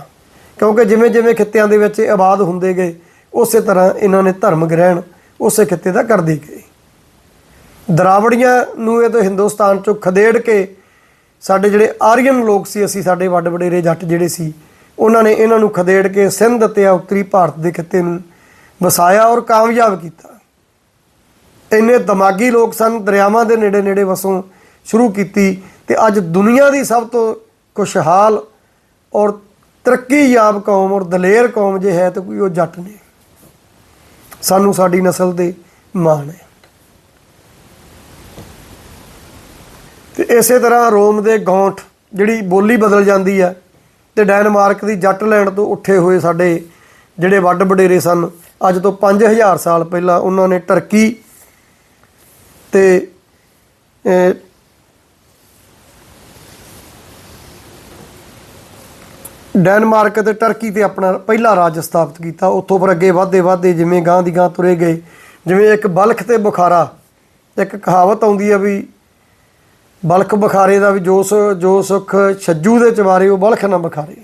A: ਕਿਉਂਕਿ ਜਿਵੇਂ ਜਿਵੇਂ ਖਿੱਤਿਆਂ ਦੇ ਵਿੱਚ ਇਹ ਆਬਾਦ ਹੁੰਦੇ ਗਏ ਉਸੇ ਤਰ੍ਹਾਂ ਇਹਨਾਂ ਨੇ ਧਰਮ ਗ੍ਰਹਿਣ ਉਸੇ ਖਿੱਤੇ ਦਾ ਕਰਦੇ ਗਏ। ਦਰਾਵੜੀਆਂ ਨੂੰ ਇਹ ਤਾਂ ਹਿੰਦੁਸਤਾਨ ਚੋਂ ਖਦੇੜ ਕੇ ਸਾਡੇ ਜਿਹੜੇ ਆਰੀਅਨ ਲੋਕ ਸੀ, ਅਸੀਂ ਸਾਡੇ ਵੱਡ ਵਡੇਰੇ ਜੱਟ ਜਿਹੜੇ ਸੀ, ਉਹਨਾਂ ਨੇ ਇਹਨਾਂ ਨੂੰ ਖਦੇੜ ਕੇ ਸਿੰਧ ਅਤੇ ਉੱਤਰੀ ਭਾਰਤ ਦੇ ਖਿੱਤੇ ਨੂੰ ਵਸਾਇਆ ਔਰ ਕਾਮਯਾਬ ਕੀਤਾ। ਇੰਨੇ ਦਿਮਾਗੀ ਲੋਕ ਸਨ, ਦਰਿਆਵਾਂ ਦੇ ਨੇੜੇ ਨੇੜੇ ਵਸੋਂ ਸ਼ੁਰੂ ਕੀਤੀ ਤੇ ਅੱਜ ਦੁਨੀਆ ਦੀ ਸਭ ਤੋਂ ਖੁਸ਼ਹਾਲ ਔਰ ਤਰੱਕੀਯਾਬ ਕੌਮ ਔਰ ਦਲੇਰ ਕੌਮ ਜੇ ਹੈ ਤਾਂ ਕੋਈ ਉਹ ਜੱਟ ਨੇ ਸਾਨੂੰ ਸਾਡੀ ਨਸਲ ਦੇ ਮਾਣ ਹੈ। ਤੇ ਇਸੇ ਤਰ੍ਹਾਂ ਰੋਮ ਦੇ ਗੌਂਠ ਜਿਹੜੀ ਬੋਲੀ ਬਦਲ ਜਾਂਦੀ ਹੈ ਤੇ ਡੈਨਮਾਰਕ ਦੀ ਜੱਟ ਲੈਂਡ ਤੋਂ ਉੱਠੇ ਹੋਏ ਸਾਡੇ ਜਿਹੜੇ ਵੱਡ ਵਡੇਰੇ ਸਨ, ਅੱਜ ਤੋਂ 5000 ਸਾਲ ਪਹਿਲਾਂ ਉਹਨਾਂ ਨੇ ਟਰਕੀ ਤੇ ਡੈਨਮਾਰਕ ਤੇ ਟਰਕੀ ਤੇ ਆਪਣਾ ਪਹਿਲਾ ਰਾਜ ਸਥਾਪਿਤ ਕੀਤਾ। ਉੱਥੋਂ ਫਿਰ ਅੱਗੇ ਵਧਦੇ ਵਧਦੇ ਜਿਵੇਂ ਗਾਂ ਦੀ ਗਾਂ ਤੁਰੇ ਗਏ, ਜਿਵੇਂ ਇੱਕ ਬਲਖ ਤੇ ਬੁਖਾਰਾ, ਇੱਕ ਕਹਾਵਤ ਆਉਂਦੀ ਆ ਵੀ ਬਲਖ ਬੁਖਾਰੇ ਦਾ ਵੀ ਜੋ ਸੁ ਜੋ ਸੁਖ ਛੱਜੂ ਦੇ ਚਵਾਰੇ ਉਹ ਬਲਖ ਨਾ ਬੁਖਾਰੇ।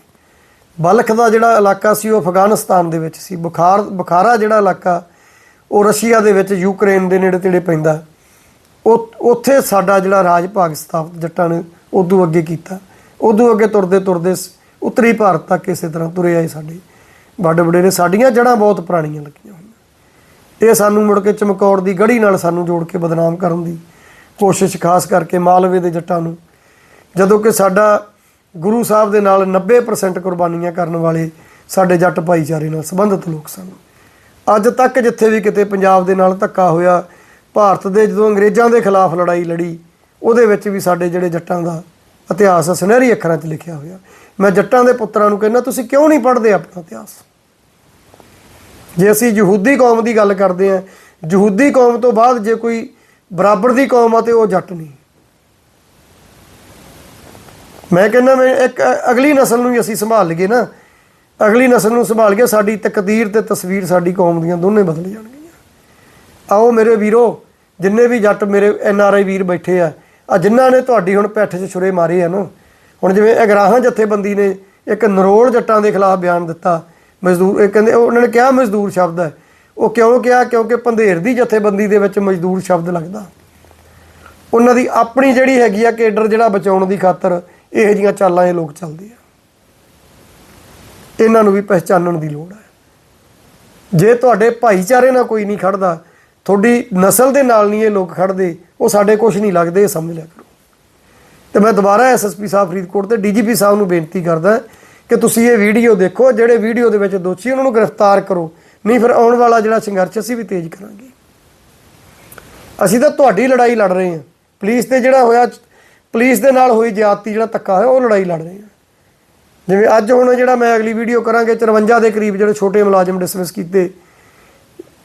A: ਬਲਖ ਦਾ ਜਿਹੜਾ ਇਲਾਕਾ ਸੀ, ਉਹ ਅਫਗਾਨਿਸਤਾਨ ਦੇ ਵਿੱਚ ਸੀ। ਬੁਖਾਰ ਬੁਖਾਰਾ ਜਿਹੜਾ ਇਲਾਕਾ, ਉਹ ਰਸ਼ੀਆ ਦੇ ਵਿੱਚ ਯੂਕਰੇਨ ਦੇ ਨੇੜੇ ਤੇੜੇ ਪੈਂਦਾ। ਉਹ ਉੱਥੇ ਸਾਡਾ ਜਿਹੜਾ ਰਾਜ ਭਾਗ ਸਥਾਪਿਤ, ਜੱਟਾਂ ਨੇ ਉਦੋਂ ਅੱਗੇ ਕੀਤਾ। ਉਦੋਂ ਅੱਗੇ ਤੁਰਦੇ ਤੁਰਦੇ ਸ- ਉੱਤਰੀ ਭਾਰਤ ਤੱਕ ਇਸੇ ਤਰ੍ਹਾਂ ਤੁਰੇ ਆਏ ਸਾਡੇ। ਵੱਡੇ ਵੱਡੇ ਨੇ ਸਾਡੀਆਂ ਜੜ੍ਹਾਂ ਬਹੁਤ ਪੁਰਾਣੀਆਂ ਲੱਗੀਆਂ ਹੋਈਆਂ। ਇਹ ਸਾਨੂੰ ਮੁੜ ਕੇ ਚਮਕੌਰ ਦੀ ਗੜੀ ਨਾਲ ਸਾਨੂੰ ਜੋੜ ਕੇ ਬਦਨਾਮ ਕਰਨ ਦੀ ਕੋਸ਼ਿਸ਼ ਖਾਸ ਕਰਕੇ ਮਾਲਵੇ ਦੇ ਜੱਟਾਂ ਨੂੰ। ਜਦੋਂ ਕਿ ਸਾਡਾ ਗੁਰੂ ਸਾਹਿਬ ਦੇ ਨਾਲ 90% ਕੁਰਬਾਨੀਆਂ ਕਰਨ ਵਾਲੇ ਸਾਡੇ ਜੱਟ ਭਾਈਚਾਰੇ ਨਾਲ ਸੰਬੰਧਿਤ ਲੋਕ ਸਨ। ਅੱਜ ਤੱਕ ਜਿੱਥੇ ਵੀ ਕਿਤੇ ਪੰਜਾਬ ਦੇ ਨਾਲ ਧੱਕਾ ਹੋਇਆ ਭਾਰਤ ਦੇ ਜਦੋਂ ਅੰਗਰੇਜ਼ਾਂ ਦੇ ਖਿਲਾਫ ਲੜਾਈ ਲੜੀ ਉਹਦੇ ਵਿੱਚ ਵੀ ਸਾਡੇ ਜਿਹੜੇ ਜੱਟਾਂ ਦਾ ਇਤਿਹਾਸ ਆ, ਸੁਨਹਿਰੀ ਅੱਖਰਾਂ 'ਚ ਲਿਖਿਆ ਹੋਇਆ। ਮੈਂ ਜੱਟਾਂ ਦੇ ਪੁੱਤਰਾਂ ਨੂੰ ਕਹਿੰਦਾ ਤੁਸੀਂ ਕਿਉਂ ਨਹੀਂ ਪੜ੍ਹਦੇ ਆਪਣਾ ਇਤਿਹਾਸ? ਜੇ ਅਸੀਂ ਯਹੂਦੀ ਕੌਮ ਦੀ ਗੱਲ ਕਰਦੇ ਹਾਂ ਯਹੂਦੀ ਕੌਮ ਤੋਂ ਬਾਅਦ ਜੇ ਕੋਈ ਬਰਾਬਰ ਦੀ ਕੌਮ ਆ ਤੇ ਉਹ ਜੱਟ ਨਹੀਂ। ਮੈਂ ਕਹਿੰਦਾ ਮੈਂ ਇੱਕ ਅਗਲੀ ਨਸਲ ਨੂੰ ਵੀ ਅਸੀਂ ਸੰਭਾਲ ਲਈਏ ਨਾ। ਅਗਲੀ ਨਸਲ ਨੂੰ ਸੰਭਾਲ ਕੇ ਸਾਡੀ ਤਕਦੀਰ ਤੇ ਤਸਵੀਰ ਸਾਡੀ ਕੌਮ ਦੀਆਂ ਦੋਨੇ ਬਦਲ ਜਾਣਗੀਆਂ। ਆਓ ਮੇਰੇ ਵੀਰੋ, ਜਿੰਨੇ ਵੀ ਜੱਟ ਮੇਰੇ ਐਨ ਆਰ ਆਈ ਵੀਰ ਬੈਠੇ ਆ ਆ ਜਿਨ੍ਹਾਂ ਨੇ ਤੁਹਾਡੀ ਹੁਣ ਪਿੱਠ 'ਚ ਛੁਰੇ ਮਾਰੇ ਆ ਨਾ। ਹੁਣ ਜਿਵੇਂ ਅਗਰਾਹਾਂ ਜਥੇਬੰਦੀ ਨੇ ਇੱਕ ਨਰੋਲ ਜੱਟਾਂ ਦੇ ਖਿਲਾਫ ਬਿਆਨ ਦਿੱਤਾ, ਮਜ਼ਦੂਰ, ਇਹ ਕਹਿੰਦੇ ਉਹਨਾਂ ਨੇ ਕਿਹਾ ਮਜ਼ਦੂਰ ਸ਼ਬਦ ਹੈ ਉਹ ਕਿਉਂ ਕਿਹਾ? ਕਿਉਂਕਿ ਪੰਧੇਰ ਦੀ ਜਥੇਬੰਦੀ ਦੇ ਵਿੱਚ ਮਜ਼ਦੂਰ ਸ਼ਬਦ ਲੱਗਦਾ। ਉਹਨਾਂ ਦੀ ਆਪਣੀ ਜਿਹੜੀ ਹੈਗੀ ਆ ਕੇਡਰ ਜਿਹੜਾ ਬਚਾਉਣ ਦੀ ਖਾਤਰ ਇਹੋ ਜੀਆਂ ਚਾਲਾਂ ਇਹ ਲੋਕ ਚੱਲਦੇ ਆ। ਇਹਨਾਂ ਨੂੰ ਵੀ ਪਹਿਚਾਨਣ ਦੀ ਲੋੜ ਹੈ ਜੇ ਤੁਹਾਡੇ ਭਾਈਚਾਰੇ ਨਾਲ ਕੋਈ ਨਹੀਂ ਖੜਦਾ, ਤੁਹਾਡੀ ਨਸਲ ਦੇ ਨਾਲ ਨਹੀਂ ਇਹ ਲੋਕ ਖੜਦੇ, ਉਹ ਸਾਡੇ ਕੁਝ ਨਹੀਂ ਲੱਗਦੇ, ਇਹ ਸਮਝ ਲਿਆ ਕਰੋ। ਤੇ ਮੈਂ ਦੁਬਾਰਾ ਐਸਐਸਪੀ ਸਾਹਿਬ ਫਰੀਦਕੋਟ ਤੇ ਡੀਜੀਪੀ ਸਾਹਿਬ ਨੂੰ ਬੇਨਤੀ ਕਰਦਾ ਕਿ ਤੁਸੀਂ ਇਹ ਵੀਡੀਓ ਦੇਖੋ, ਜਿਹੜੇ ਵੀਡੀਓ ਦੇ ਵਿੱਚ ਦੋਸ਼ੀ ਉਹਨਾਂ ਨੂੰ ਗ੍ਰਿਫਤਾਰ ਕਰੋ। ਨਹੀਂ ਫਿਰ ਆਉਣ ਵਾਲਾ ਜਿਹੜਾ ਸੰਘਰਸ਼ ਅਸੀਂ ਵੀ ਤੇਜ਼ ਕਰਾਂਗੇ। ਅਸੀਂ ਤਾਂ ਤੁਹਾਡੀ ਲੜਾਈ ਲੜ ਰਹੇ ਹਾਂ। ਪੁਲਿਸ ਤੇ ਜਿਹੜਾ ਹੋਇਆ, ਪੁਲਿਸ ਦੇ ਨਾਲ ਹੋਈ ਜ਼ਿਆਦਤੀ ਜਿਹੜਾ ਧੱਕਾ ਹੋਇਆ, ਉਹ ਲੜਾਈ ਲੜ ਰਹੇ ਹਾਂ। ਜਿਵੇਂ ਅੱਜ ਹੁਣ ਜਿਹੜਾ ਮੈਂ ਅਗਲੀ ਵੀਡੀਓ ਕਰਾਂਗੇ 54 ਦੇ ਕਰੀਬ ਜਿਹੜੇ ਛੋਟੇ ਮੁਲਾਜ਼ਮ ਡਿਸਮਿਸ ਕੀਤੇ,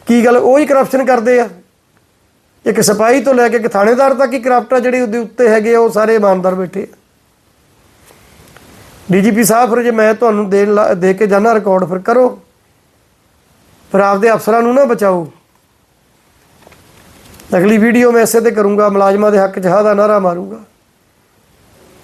A: ਕੀ ਗੱਲ ਉਹ ਹੀ ਕਰਪਸ਼ਨ ਕਰਦੇ ਆ? ਇੱਕ ਸਿਪਾਹੀ ਤੋਂ ਲੈ ਕੇ ਇੱਕ ਥਾਣੇਦਾਰ ਤੱਕ ਹੀ ਕਰਪਟ ਆ ਜਿਹੜੇ ਉਹਦੇ ਉੱਤੇ ਹੈਗੇ ਆ, ਉਹ ਸਾਰੇ ਇਮਾਨਦਾਰ ਬੈਠੇ ਆ। ਡੀਜੀਪੀ ਸਾਹਿਬ ਫਿਰ ਜੇ ਮੈਂ ਤੁਹਾਨੂੰ ਦੇਣ ਲਾ- ਦੇ ਕੇ ਜਾਣਾ ਰਿਕਾਰਡ ਫਿਰ ਕਰੋ। ਫਿਰ ਆਪਦੇ ਅਫਸਰਾਂ ਨੂੰ ਨਾ ਬਚਾਓ। ਅਗਲੀ ਵੀਡੀਓ ਮੈਂ ਇਸੇ ਤੇ ਕਰੂੰਗਾ, ਮੁਲਾਜ਼ਮਾਂ ਦੇ ਹੱਕ 'ਚ ਹਾਂ ਦਾ ਨਾਰਾ ਮਾਰੂੰਗਾ।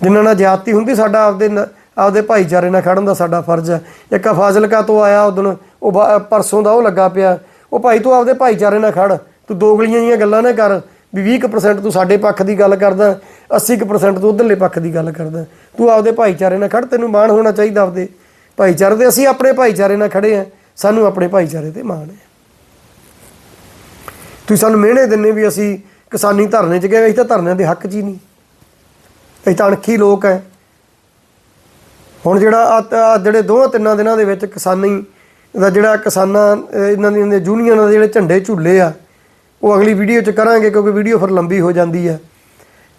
A: ਜਿਨ੍ਹਾਂ ਨਾਲ ਜ਼ਿਆਦਤੀ ਹੁੰਦੀ, ਸਾਡਾ ਆਪਦੇ ਨ- ਆਪਦੇ ਭਾਈਚਾਰੇ ਨਾਲ ਖੜਨ ਦਾ ਸਾਡਾ ਫਰਜ਼ ਹੈ। ਇੱਕ ਫਾਜ਼ਿਲਕਾ ਤੋਂ ਆਇਆ ਉਦੋਂ ਉਹ ਬਾ- ਪਰਸੋਂ ਦਾ ਉਹ ਲੱਗਾ ਪਿਆ। ਉਹ ਭਾਈ ਤੂੰ ਆਪਦੇ ਭਾਈਚਾਰੇ ਨਾਲ ਖੜ। ਤੂੰ ਦੋਗਲੀਆਂ ਜੀਆਂ ਗੱਲਾਂ ਨਾ ਕਰ, ਵੀ 20% ਤੂੰ ਸਾਡੇ ਪੱਖ ਦੀ ਗੱਲ ਕਰਦਾ 80% ਤੂੰ ਉਧਰਲੇ ਪੱਖ ਦੀ ਗੱਲ ਕਰਦਾ। ਤੂੰ ਆਪਦੇ ਭਾਈਚਾਰੇ ਨਾਲ ਖੜ, ਤੈਨੂੰ ਮਾਣ ਹੋਣਾ ਚਾਹੀਦਾ ਆਪਦੇ। ਭਾਈਚਾਰੇ ਦੇ ਅਸੀਂ ਆਪਣੇ ਭਾਈਚਾਰੇ ਨਾਲ ਖੜੇ ਆ ਸਾਨੂੰ ਆਪਣੇ ਭਾਈਚਾਰੇ ਤੇ ਮਾਣ ਹੈ। ਤੁਸੀਂ ਸਾਨੂੰ ਮਿਹਣੇ ਦਿੰਨੇ ਵੀ ਅਸੀਂ ਕਿਸਾਨੀ ਧਰਨੇ 'ਚ ਗਏ, ਅਸੀਂ ਤਾਂ ਧਰਨਿਆਂ ਦੇ ਹੱਕ 'ਚ ਹੀ ਨਹੀਂ। ਅਸੀਂ ਤਾਂ ਅਣਖੀ ਲੋਕ ਹੈ। ਹੁਣ ਜਿਹੜਾ ਆਹ- ਜਿਹੜੇ ਦੋਹਾਂ ਤਿੰਨਾਂ ਦਿਨਾਂ ਦੇ ਵਿੱਚ ਕਿਸਾਨੀ ਦਾ ਜਿਹੜਾ ਕਿਸਾਨਾਂ ਇਹਨਾਂ ਦੀਆਂ ਦੀਆਂ ਯੂਨੀਅਨਾਂ ਦੇ ਜਿਹੜੇ ਝੰਡੇ ਝੁੱਲੇ ਆ, ਉਹ ਅਗਲੀ ਵੀਡੀਓ 'ਚ ਕਰਾਂਗੇ ਕਿਉਂਕਿ ਵੀਡੀਓ ਫਿਰ ਲੰਬੀ ਹੋ ਜਾਂਦੀ ਹੈ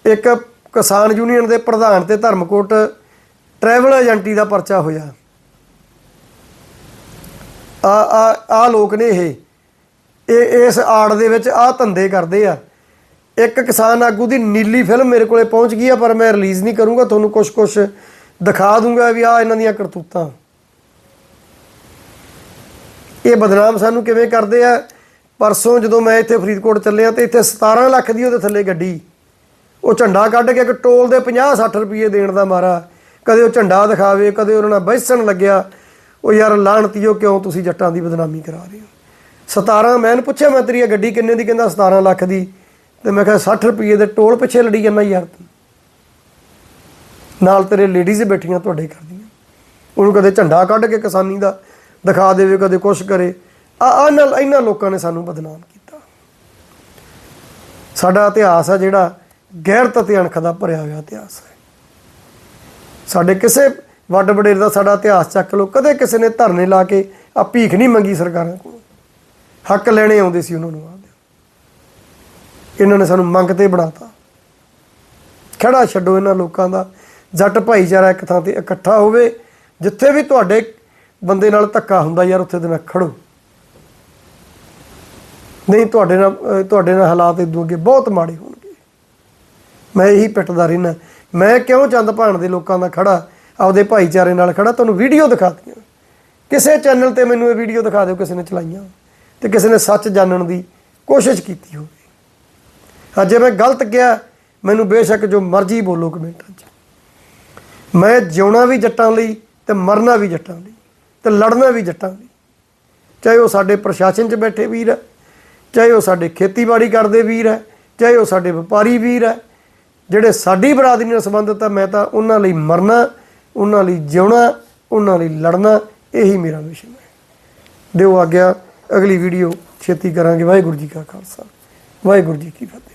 A: ਇੱਕ ਕਿਸਾਨ ਯੂਨੀਅਨ ਦੇ ਪ੍ਰਧਾਨ ਤੇ ਧਰਮਕੋਟ ਟਰੈਵਲ ਏਜੰਟੀ ਦਾ ਪਰਚਾ ਹੋਇਆ। ਆ ਆ ਆ ਲੋਕ ਨੇ ਇਹ। ਇਹ, ਇਸ ਆੜ ਦੇ ਵਿੱਚ ਆ ਧੰਦੇ ਕਰਦੇ ਆ। ਇੱਕ ਕਿਸਾਨ ਆਗੂ ਦੀ ਨੀਲੀ ਫਿਲਮ ਮੇਰੇ ਕੋਲੇ ਪਹੁੰਚ ਗਈ ਆ, ਪਰ ਮੈਂ ਰਿਲੀਜ਼ ਨਹੀਂ ਕਰੂੰਗਾ, ਤੁਹਾਨੂੰ ਕੁਝ ਕੁਝ ਦਿਖਾ ਦੂੰਗਾ ਵੀ ਆ ਇਹਨਾਂ ਦੀਆਂ ਕਰਤੂਤਾਂ। ਇਹ ਬਦਨਾਮ ਸਾਨੂੰ ਕਿਵੇਂ ਕਰਦੇ ਆ? ਪਰਸੋਂ ਜਦੋਂ ਮੈਂ ਇੱਥੇ ਫਰੀਦਕੋਟ ਚੱਲਿਆ ਤੇ ਇੱਥੇ 17 ਲੱਖ ਦੀ ਉਹਦੇ ਥੱਲੇ ਗੱਡੀ। ਉਹ ਝੰਡਾ ਕੱਢ ਕੇ ਇੱਕ ਟੋਲ ਦੇ 50 60 ਰੁਪਏ ਦੇਣ ਦਾ ਮਾਰਾ। ਕਦੇ ਉਹ ਝੰਡਾ ਦਿਖਾਵੇ, ਕਦੇ ਉਹਨਾਂ ਨਾਲ ਬਹਿਸਣ ਲੱਗਿਆ। ਉਹ ਯਾਰ ਲਾਹਣਤੀਓ ਕਿਉਂ? ਤੁਸੀਂ ਜੱਟਾਂ ਦੀ ਬਦਨਾਮੀ ਕਰਾ ਰਹੇ ਹੋ। 17 ਮੈਂ ਇਹਨੂੰ ਪੁੱਛਿਆ ਮੈਂ ਤੇਰੀ ਇਹ ਗੱਡੀ ਕਿੰਨੇ ਦੀ, ਕਹਿੰਦਾ 17 ਲੱਖ ਦੀ। ਤੇ ਮੈਂ ਕਿਹਾ 60 ਰੁਪਏ ਦੇ ਟੋਲ ਪਿੱਛੇ ਲੜੀ ਜਾਂਦਾ ਯਾਰ ਤੂੰ। ਨਾਲ ਤੇਰੇ ਲੇਡੀਜ਼ ਬੈਠੀਆਂ ਤੁਹਾਡੇ ਕਰਦੀਆਂ ਉਹਨੂੰ ਕਦੇ ਝੰਡਾ ਕੱਢ ਕੇ ਕਿਸਾਨੀ ਦਾ ਦਿਖਾ ਦੇਵੇ, ਕਦੇ ਕੁਛ ਕਰੇ। ਆ ਆ ਨਾਲ ਇਹਨਾਂ ਲੋਕਾਂ ਨੇ ਸਾਨੂੰ ਬਦਨਾਮ ਕੀਤਾ। ਸਾਡਾ ਇਤਿਹਾਸ ਆ ਜਿਹੜਾ ਗੈਰਤ ਅਤੇ ਅਣਖ ਦਾ ਭਰਿਆ ਹੋਇਆ ਇਤਿਹਾਸ ਹੈ। ਸਾਡੇ ਕਿਸੇ ਵੱਡ ਵਡੇਰ ਦਾ ਸਾਡਾ ਇਤਿਹਾਸ ਚੱਕ ਲਓ। ਕਦੇ ਕਿਸੇ ਨੇ ਧਰਨੇ ਲਾ ਕੇ ਆ ਭੀਖ ਨਹੀਂ ਮੰਗੀ ਸਰਕਾਰਾਂ ਕੋਲ। ਹੱਕ ਲੈਣੇ ਆਉਂਦੇ ਸੀ ਉਹਨਾਂ ਨੂੰ ਆਪਦੇ ਇਹਨਾਂ ਨੇ ਸਾਨੂੰ ਮੰਗ ਤੇ ਬਣਾਤਾ। ਖੜਾ ਛੱਡੋ ਇਹਨਾਂ ਲੋਕਾਂ ਦਾ। ਜੱਟ ਭਾਈਚਾਰਾ ਇੱਕ ਥਾਂ ਤੇ ਇਕੱਠਾ ਹੋਵੇ। ਜਿੱਥੇ ਵੀ ਤੁਹਾਡੇ ਬੰਦੇ ਨਾਲ ਧੱਕਾ ਹੁੰਦਾ ਯਾਰ, ਉੱਥੇ ਦੇ ਨਾਲ ਖੜੋ। ਨਹੀਂ, ਤੁਹਾਡੇ ਨਾਲ ਤੁਹਾਡੇ ਨਾਲ ਹਾਲਾਤ ਇਦੋਂ ਅੱਗੇ ਬਹੁਤ ਮਾੜੇ ਹੋਣਗੇ। ਮੈਂ ਇਹੀ ਪਿੱਟਦਾ ਰਹਿਣਾ ਮੈਂ ਕਿਉਂ ਚੰਦ ਭਾਣ ਦੇ ਲੋਕਾਂ ਦਾ ਖੜਾ? ਆਪਦੇ ਭਾਈਚਾਰੇ ਨਾਲ ਖੜਾ, ਤੁਹਾਨੂੰ ਵੀਡੀਓ ਦਿਖਾਤੀਆਂ ਕਿਸੇ ਚੈਨਲ ਤੇ ਮੈਨੂੰ ਇਹ ਵੀਡੀਓ ਦਿਖਾ ਦਿਓ, ਕਿਸੇ ਨੇ ਚਲਾਈਆਂ। ਤੇ ਕਿਸੇ ਨੇ ਸੱਚ ਜਾਣਨ ਦੀ ਕੋਸ਼ਿਸ਼ ਕੀਤੀ ਹੋਵੇ। ਅੱਜ ਜੇ ਮੈਂ ਗਲਤ ਕਿਹਾ, ਮੈਨੂੰ ਬੇਸ਼ੱਕ ਜੋ ਮਰਜ਼ੀ ਬੋਲੋ ਕਮੈਂਟਾਂ 'ਚ। ਮੈਂ ਜਿਉਣਾ ਵੀ ਜੱਟਾਂ ਲਈ ਤੇ ਮਰਨਾ ਵੀ ਜੱਟਾਂ ਲਈ ਤੇ ਲੜਨਾ ਵੀ ਜੱਟਾਂ ਲਈ। ਚਾਹੇ ਉਹ ਸਾਡੇ ਪ੍ਰਸ਼ਾਸਨ 'ਚ ਬੈਠੇ ਵੀਰ ਹੈ, ਚਾਹੇ ਉਹ ਸਾਡੇ ਖੇਤੀਬਾੜੀ ਕਰਦੇ ਵੀਰ ਹੈ, ਚਾਹੇ ਉਹ ਸਾਡੇ ਵਪਾਰੀ ਵੀਰ ਹੈ, ਜਿਹੜੇ ਸਾਡੀ ਬਰਾਦਰੀ ਨਾਲ ਸੰਬੰਧਿਤ ਹੈ, ਮੈਂ ਤਾਂ ਉਹਨਾਂ ਲਈ ਮਰਨਾ ਉਹਨਾਂ ਲਈ ਜਿਉਣਾ, ਉਹਨਾਂ ਲਈ ਲੜਨਾ, ਇਹੀ ਮੇਰਾ ਮਿਸ਼ਨ ਹੈ। ਦਿਓ ਆਗਿਆ, ਅਗਲੀ ਵੀਡੀਓ ਛੇਤੀ ਕਰਾਂਗੇ। ਵਾਹਿਗੁਰੂ ਜੀ ਕਾ ਖਾਲਸਾ, ਵਾਹਿਗੁਰੂ ਜੀ ਕੀ ਫਤਿਹ।